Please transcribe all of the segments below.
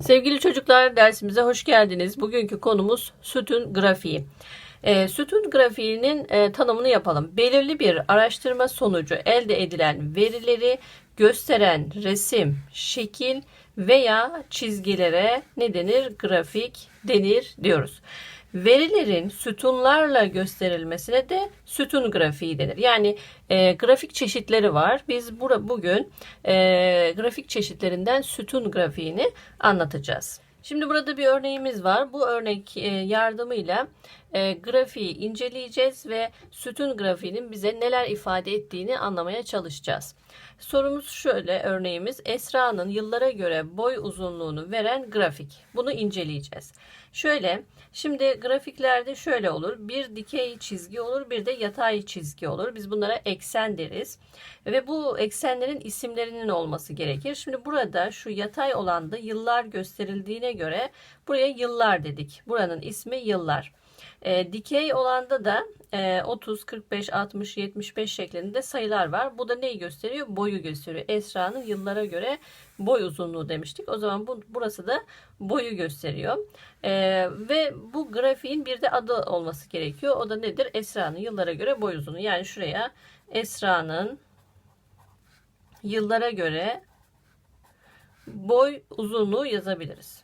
Sevgili çocuklar dersimize hoş geldiniz. Bugünkü konumuz sütun grafiği. E, sütun grafiğinin e, tanımını yapalım. Belirli bir araştırma sonucu elde edilen verileri gösteren resim, şekil veya çizgilere ne denir? Grafik denir diyoruz. Verilerin sütunlarla gösterilmesine de sütun grafiği denir. Yani e, grafik çeşitleri var. Biz bura, bugün e, grafik çeşitlerinden sütun grafiğini anlatacağız. Şimdi burada bir örneğimiz var. Bu örnek e, yardımıyla e, grafiği inceleyeceğiz ve sütun grafiğinin bize neler ifade ettiğini anlamaya çalışacağız. Sorumuz şöyle örneğimiz Esra'nın yıllara göre boy uzunluğunu veren grafik. Bunu inceleyeceğiz. Şöyle şimdi grafiklerde şöyle olur. Bir dikey çizgi olur bir de yatay çizgi olur. Biz bunlara eksen deriz. Ve bu eksenlerin isimlerinin olması gerekir. Şimdi burada şu yatay olanda yıllar gösterildiğine göre buraya yıllar dedik. Buranın ismi yıllar. E, dikey olanda da e, 30, 45, 60, 75 şeklinde sayılar var. Bu da neyi gösteriyor? Boyu gösteriyor. Esra'nın yıllara göre boy uzunluğu demiştik. O zaman bu burası da boyu gösteriyor. E, ve bu grafiğin bir de adı olması gerekiyor. O da nedir? Esra'nın yıllara göre boy uzunluğu. Yani şuraya Esra'nın yıllara göre boy uzunluğu yazabiliriz.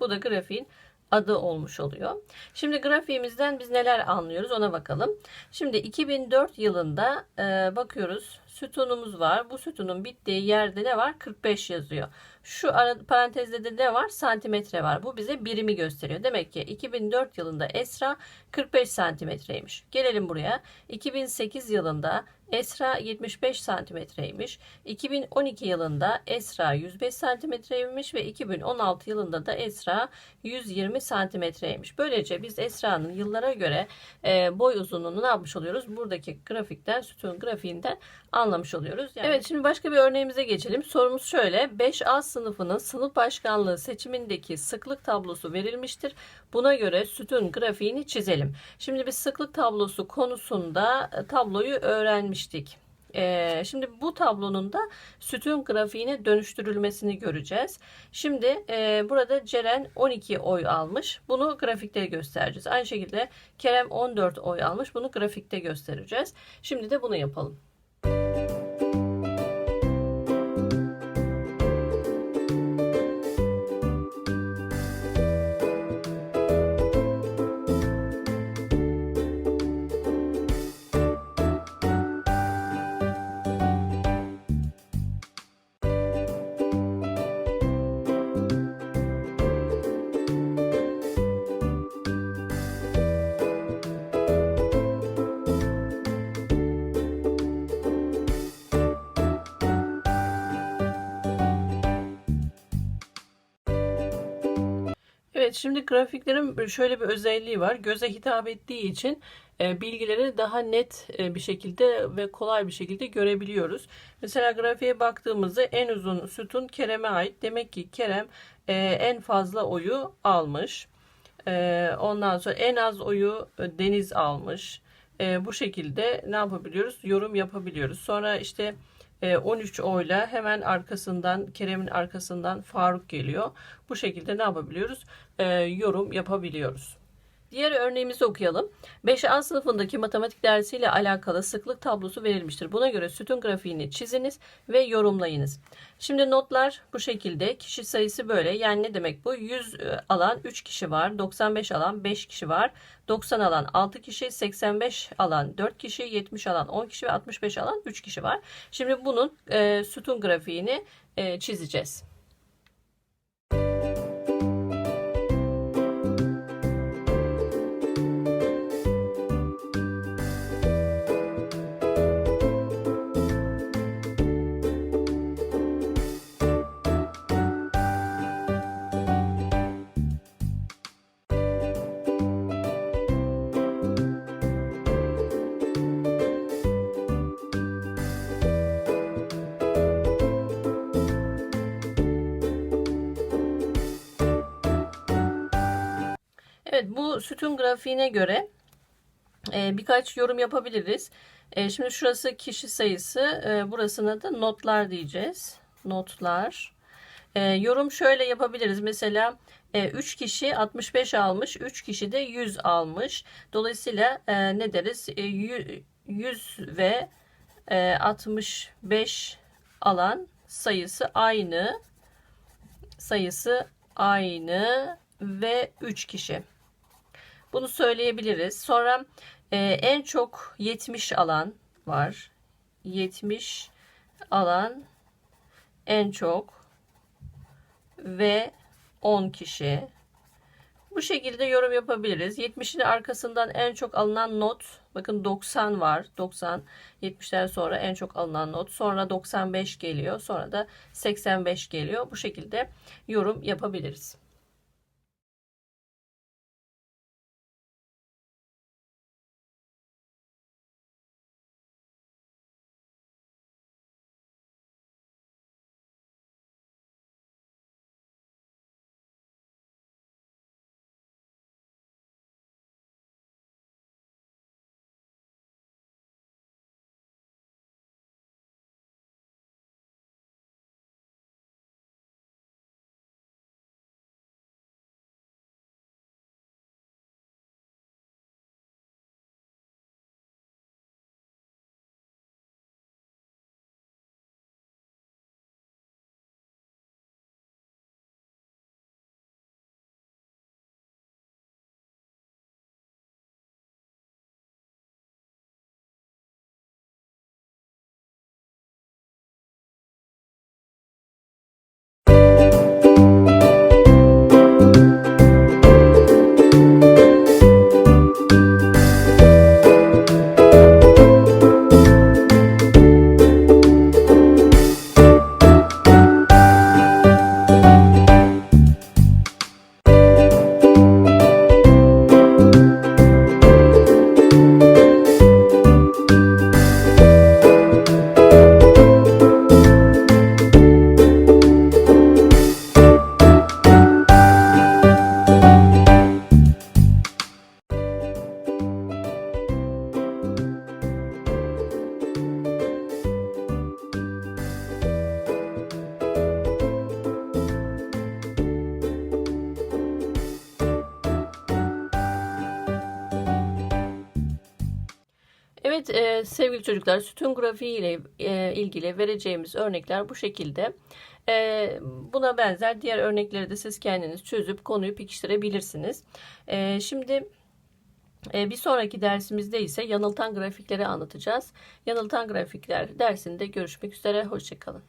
Bu da grafiğin adı olmuş oluyor. Şimdi grafiğimizden biz neler anlıyoruz ona bakalım. Şimdi 2004 yılında e, bakıyoruz sütunumuz var. Bu sütunun bittiği yerde ne var? 45 yazıyor. Şu ara, parantezde de ne var? Santimetre var. Bu bize birimi gösteriyor. Demek ki 2004 yılında Esra 45 santimetreymiş. Gelelim buraya. 2008 yılında Esra 75 santimetreymiş. 2012 yılında Esra 105 santimetreymiş ve 2016 yılında da Esra 120 santimetreymiş. Böylece biz Esra'nın yıllara göre e, boy uzunluğunu ne yapmış oluyoruz? Buradaki grafikten, sütun grafiğinden anlamış oluyoruz. Yani. Evet şimdi başka bir örneğimize geçelim. Sorumuz şöyle. 5A sınıfının sınıf başkanlığı seçimindeki sıklık tablosu verilmiştir. Buna göre sütun grafiğini çizelim. Şimdi biz sıklık tablosu konusunda e, tabloyu öğrenmiştik. Ee, şimdi bu tablonun da sütun grafiğine dönüştürülmesini göreceğiz. Şimdi e, burada Ceren 12 oy almış. Bunu grafikte göstereceğiz. Aynı şekilde Kerem 14 oy almış. Bunu grafikte göstereceğiz. Şimdi de bunu yapalım. Evet şimdi grafiklerin şöyle bir özelliği var. Göze hitap ettiği için e, bilgileri daha net e, bir şekilde ve kolay bir şekilde görebiliyoruz. Mesela grafiğe baktığımızda en uzun sütun Kerem'e ait. Demek ki Kerem e, en fazla oyu almış. Ondan sonra en az oyu Deniz almış. Bu şekilde ne yapabiliyoruz? Yorum yapabiliyoruz. Sonra işte 13 oyla hemen arkasından Kerem'in arkasından Faruk geliyor. Bu şekilde ne yapabiliyoruz? E, yorum yapabiliyoruz. Diğer örneğimizi okuyalım. 5A sınıfındaki matematik dersiyle alakalı sıklık tablosu verilmiştir. Buna göre sütun grafiğini çiziniz ve yorumlayınız. Şimdi notlar bu şekilde. Kişi sayısı böyle. Yani ne demek bu? 100 alan 3 kişi var. 95 alan 5 kişi var. 90 alan 6 kişi. 85 alan 4 kişi. 70 alan 10 kişi ve 65 alan 3 kişi var. Şimdi bunun e, sütun grafiğini e, çizeceğiz. Evet bu sütun grafiğine göre e, birkaç yorum yapabiliriz. E, şimdi şurası kişi sayısı. E, burasına da notlar diyeceğiz. Notlar. E, yorum şöyle yapabiliriz. Mesela 3 kişi 65 almış, 3 kişi de 100 almış. Dolayısıyla e, ne deriz? E, 100 ve e, 65 alan sayısı aynı. Sayısı aynı ve 3 kişi. Bunu söyleyebiliriz. Sonra e, en çok 70 alan var. 70 alan en çok ve 10 kişi. Bu şekilde yorum yapabiliriz. 70'in arkasından en çok alınan not bakın 90 var. 90 70'ten sonra en çok alınan not. Sonra 95 geliyor. Sonra da 85 geliyor. Bu şekilde yorum yapabiliriz. Evet e, sevgili çocuklar sütun grafiği ile e, ilgili vereceğimiz örnekler bu şekilde. E, buna benzer diğer örnekleri de siz kendiniz çözüp konuyu pekiştirebilirsiniz. E, şimdi e, bir sonraki dersimizde ise yanıltan grafikleri anlatacağız. Yanıltan grafikler dersinde görüşmek üzere. Hoşçakalın.